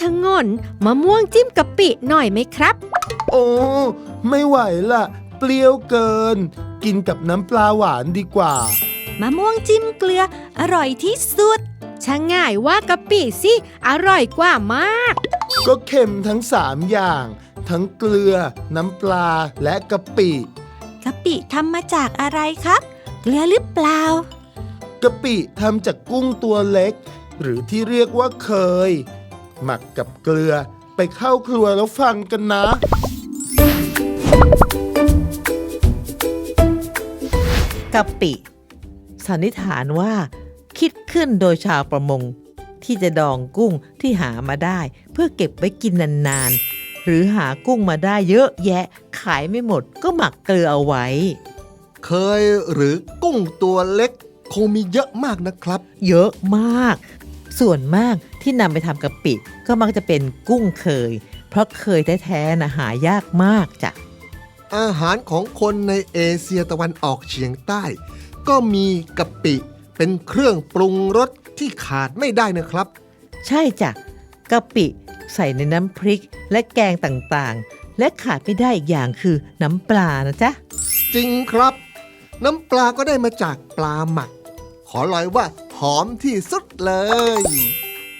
ชะงนมะม่วงจิ้มกะปิหน่อยไหมครับ โอ้ ไม่ไหวละเปรี้ยวเกิน กินกับน้ำปลาหวานดีกว่า มะม่วงจิ้มเกลืออร่อยที่สุดช่างง่ายว่ากะปิสิ อร่อยกว่ามาก ก็เค็มทั้งสามอย่าง ทั้งเกลือ น้ำปลาและกะปิกะปิทำมาจากอะไรครับ เกลือหรือเปล่ากะปิทำจากกุ้งตัวเล็ก หรือที่เรียกว่าเคย หมักกับเกลือ ไปเข้าครัวแล้วฟังกันนะ กะปิ สันนิษฐานว่า คิดขึ้นโดยชาวประมง ที่จะดองกุ้งที่หามาได้ เพื่อเก็บไว้กินนานๆ หรือหากุ้งมาได้เยอะแยะขายไม่หมดก็หมักเกลือเอาไว้ เคยหรือกุ้งตัวเล็กคงมีเยอะมากนะครับ เยอะมาก ส่วนมากที่นำไปทำกะปิ ก็มักจะเป็นกุ้งเคย เพราะเคยแท้ๆนะหายากมากจ้ะอาหารของคนในเอเชียตะวันออกเฉียงใต้ ก็มีกะปิเป็นเครื่องปรุงรสที่ขาดไม่ได้นะครับ ใช่จ้ะกะปิใส่ในน้ำพริกและแกงต่างๆ และขาดไม่ได้อีกอย่างคือน้ำปลานะจ๊ะ จริงครับ น้ำปลาก็ได้มาจากปลาหมัก ขอลอยว่า หอมที่สุดเลย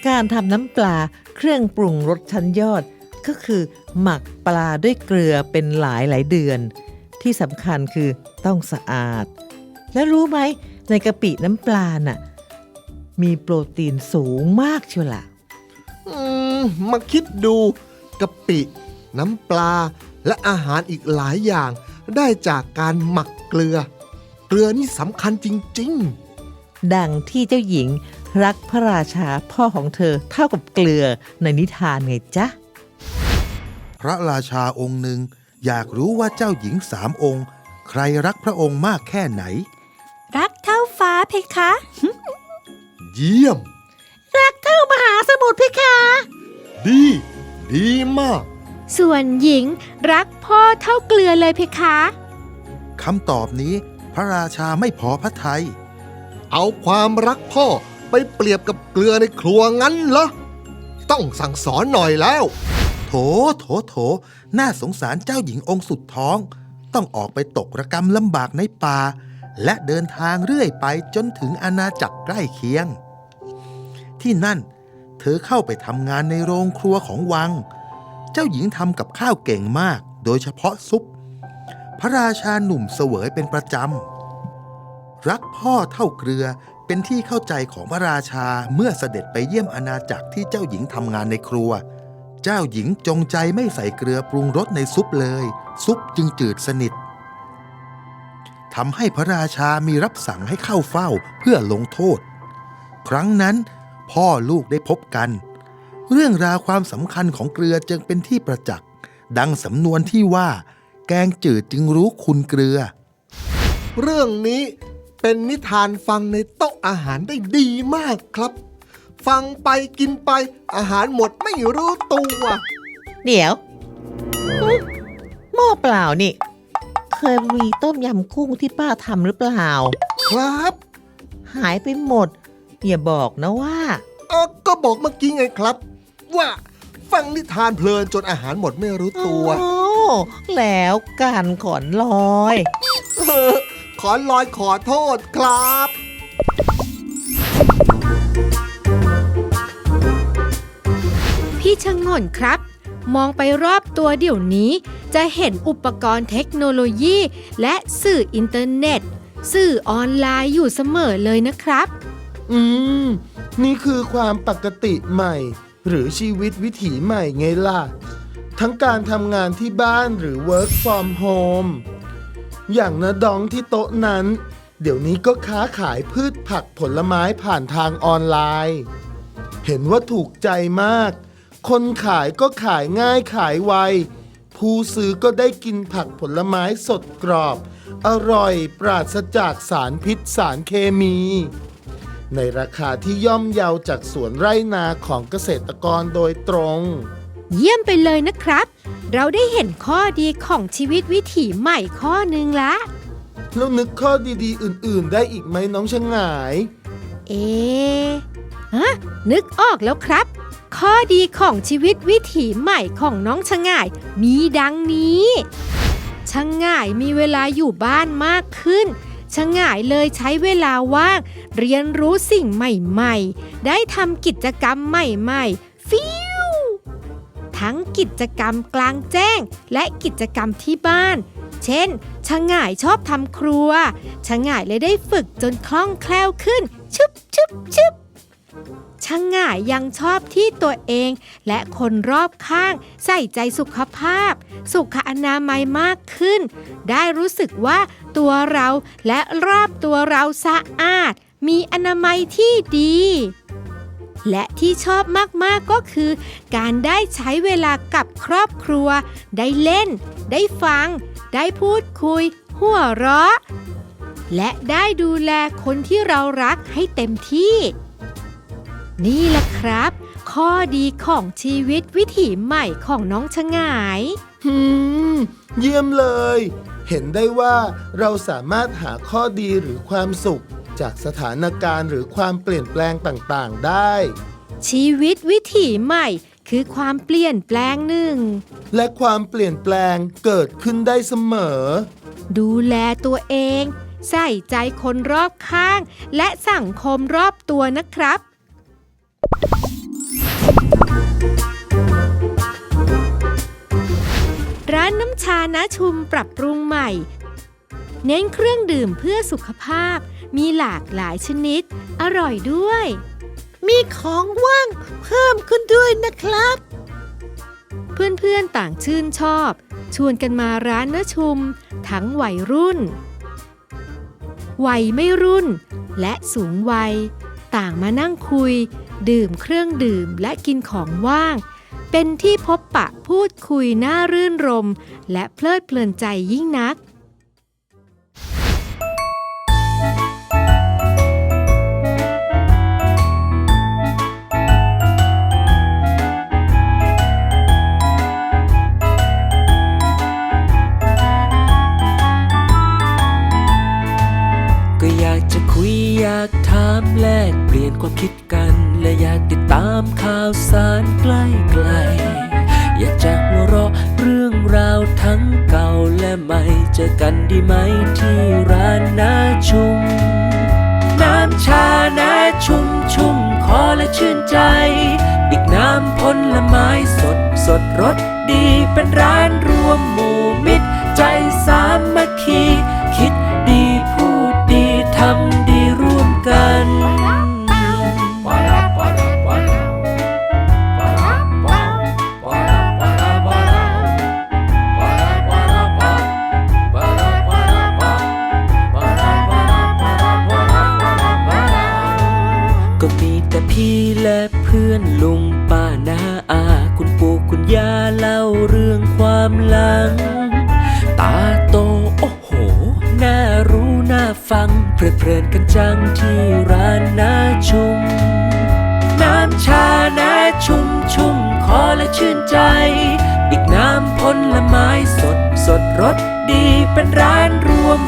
การทำน้ำปลาเครื่องปรุงรสชั้นยอด ก็คือหมักปลาด้วยเกลือเป็นหลายหลายเดือน ที่สำคัญคือต้องสะอาด และรู้ไหมในกะปิน้ำปลาน่ะมีโปรตีนสูงมากเชียวล่ะอืมมาคิดดูกะปิ น้ำปลาและอาหารอีกหลายอย่าง ได้จากการหมักเกลือ เกลือนี่สำคัญจริง ๆ ดังที่เจ้าหญิงรักพระราชาพ่อของเธอเท่ากับเกลือในนิทานไงจ๊ะ พระราชาองค์หนึ่งอยากรู้ว่าเจ้าหญิงสามองค์ ใครรักพระองค์มากแค่ไหน รักเท่าฟ้าเพคะ เยี่ยม รักเท่ามหาสมุทรเพคะ ดี ดีมาก ส่วนหญิงรักพ่อเท่าเกลือเลยเพคะคำตอบนี้พระราชาไม่พอพระทัย เอาความรักพ่อไปเปรียบกับเกลือในครัวงั้นเหรอ ต้องสั่งสอนหน่อยแล้ว โถ โถ โถ น่าสงสารเจ้าหญิงองค์สุดท้อง ต้องออกไปตกระกรรมลำบากในป่า และเดินทางเรื่อยไปจนถึงอาณาจักรใกล้เคียง ที่นั่น เธอเข้าไปทำงานในโรงครัวของวัง เจ้าหญิงทำกับข้าวเก่งมาก โดยเฉพาะซุป พระราชาหนุ่มเสวยเป็นประจำ รักพ่อเท่าเกลือเป็นที่เข้าใจของพระราชาเมื่อเสด็จไปเยี่ยมอาณาจักรที่เจ้าหญิงทำงานในครัว เจ้าหญิงจงใจไม่ใส่เกลือปรุงรสในซุปเลย ซุปจึงจืดสนิททำให้พระราชามีรับสั่งให้เข้าเฝ้าเพื่อลงโทษ ครั้งนั้น พ่อลูกได้พบกัน เรื่องราวความสำคัญของเกลือจึงเป็นที่ประจักษ์ดังสำนวนที่ว่า แกงจืดจึงรู้คุณเกลือ เรื่องนี้ เป็นนิทานฟังในโต๊ะอาหารได้ดีมากครับ ฟังไปกินไปอาหารหมดไม่รู้ตัว เดี๋ยวอุ๊ยหม้อเปล่านี่ เคยมีต้มยำกุ้งที่ป้าทำหรือเปล่า ครับ หายไปหมดอย่าบอกนะว่าเออก็บอกเมื่อกี้ไงครับ ว่าฟังนิทานเพลินจนอาหารหมดไม่รู้ตัว โอ้แล้วการขอนลอย เออ ขอลอยขอโทษครับ พี่ชะงนครับ มองไปรอบตัวเดี๋ยวนี้ จะเห็นอุปกรณ์เทคโนโลยี และสื่ออินเทอร์เน็ต สื่อออนไลน์อยู่เสมอเลยนะครับ อืม นี่คือความปกติใหม่ หรือชีวิตวิถีใหม่ไงล่ะ ทั้งการทำงานที่บ้านหรือ work from home อย่างนะดองที่โต๊ะนั้น เดี๋ยวนี้ก็ค้าขายพืชผักผลไม้ผ่านทางออนไลน์ เห็นว่าถูกใจมาก คนขายก็ขายง่ายขายไว ผู้ซื้อก็ได้กินผักผลไม้สดกรอบ อร่อยปราศจากสารพิษสารเคมี ในราคาที่ย่อมเยาจากสวนไร่นาของเกษตรกรโดยตรง เยี่ยมไปเลยนะครับ เราได้เห็นข้อดีของชีวิตวิถีใหม่ข้อหนึ่งละ แล้วนึกข้อดีๆ อื่นๆ ได้อีกไหมน้องชะงาย เอ๊ะฮะนึกออกแล้วครับ ข้อดีของชีวิตวิถีใหม่ของน้องชะง่าย มีดังนี้ชะง่ายมีเวลาอยู่บ้านมากขึ้นชะง่ายเลยใช้เวลาว่างเรียนรู้สิ่งใหม่ ๆ ได้ทำกิจกรรมใหม่ ๆ ฟิว ทั้งกิจกรรมกลางแจ้ง และกิจกรรมที่บ้าน เช่นชะง่ายชอบทำครัวชะง่ายเลยได้ฝึกจนคล่องแคล่วขึ้น ชึบชึบชึบชะง่ายยังชอบที่ตัวเอง และคนรอบข้างใส่ใจสุขภาพ สุขอนามัยมากขึ้น ได้รู้สึกว่าตัวเราและรอบตัวเราสะอาด มีอนามัยที่ดี และที่ชอบมากๆก็คือ การได้ใช้เวลากับครอบครัว ได้เล่น ได้ฟัง ได้พูดคุย หัวเราะ และได้ดูแลคนที่เรารักให้เต็มที่ นี่แหละครับ ข้อดีของชีวิตวิถีใหม่ของน้องชะงายหืม เยี่ยมเลย เห็นได้ว่าเราสามารถหาข้อดีหรือความสุข จากสถานการณ์หรือความเปลี่ยนแปลงต่างๆได้ ชีวิตวิถีใหม่ คือความเปลี่ยนแปลงหนึ่ง และความเปลี่ยนแปลงเกิดขึ้นได้เสมอ ดูแลตัวเอง ใส่ใจคนรอบข้าง และสังคมรอบตัวนะครับ ร้านน้ำชานะชุมปรับปรุงใหม่ เน้นเครื่องดื่มเพื่อสุขภาพ มีหลากหลายชนิด อร่อยด้วย มีของว่างเพิ่มขึ้นด้วยนะครับ เพื่อนๆต่างชื่นชอบ ชวนกันมาร้านนะชุม ทั้งวัยรุ่น วัยไม่รุ่น และสูงวัย ต่างมานั่งคุย ดื่มเครื่องดื่มและกินของว่าง เป็นที่พบปะพูดคุยน่ารื่นรม และเพลิดเพลินใจยิ่งนักก็ ทั้งเก่าและใหม่เจอกันดีไหมที่ร้านนาชุม น้ำชานาชุมชุ่มคอและชื่นใจอีกน้ำผลไม้สดสดรสดีเป็นร้านรวมหมู่ พี่และเพื่อนลุงป้านาอา คุณปู่คุณย่าเล่าเรื่องความหลัง ตาโตโอ้โห น่ารู้น่าฟัง เพลิดเพลินกันจังที่ร้านนาชุม น้ำชานาชุมชุ่มคอและชื่นใจ อีกน้ำผลไม้สดสดรสดีเป็นร้านรวม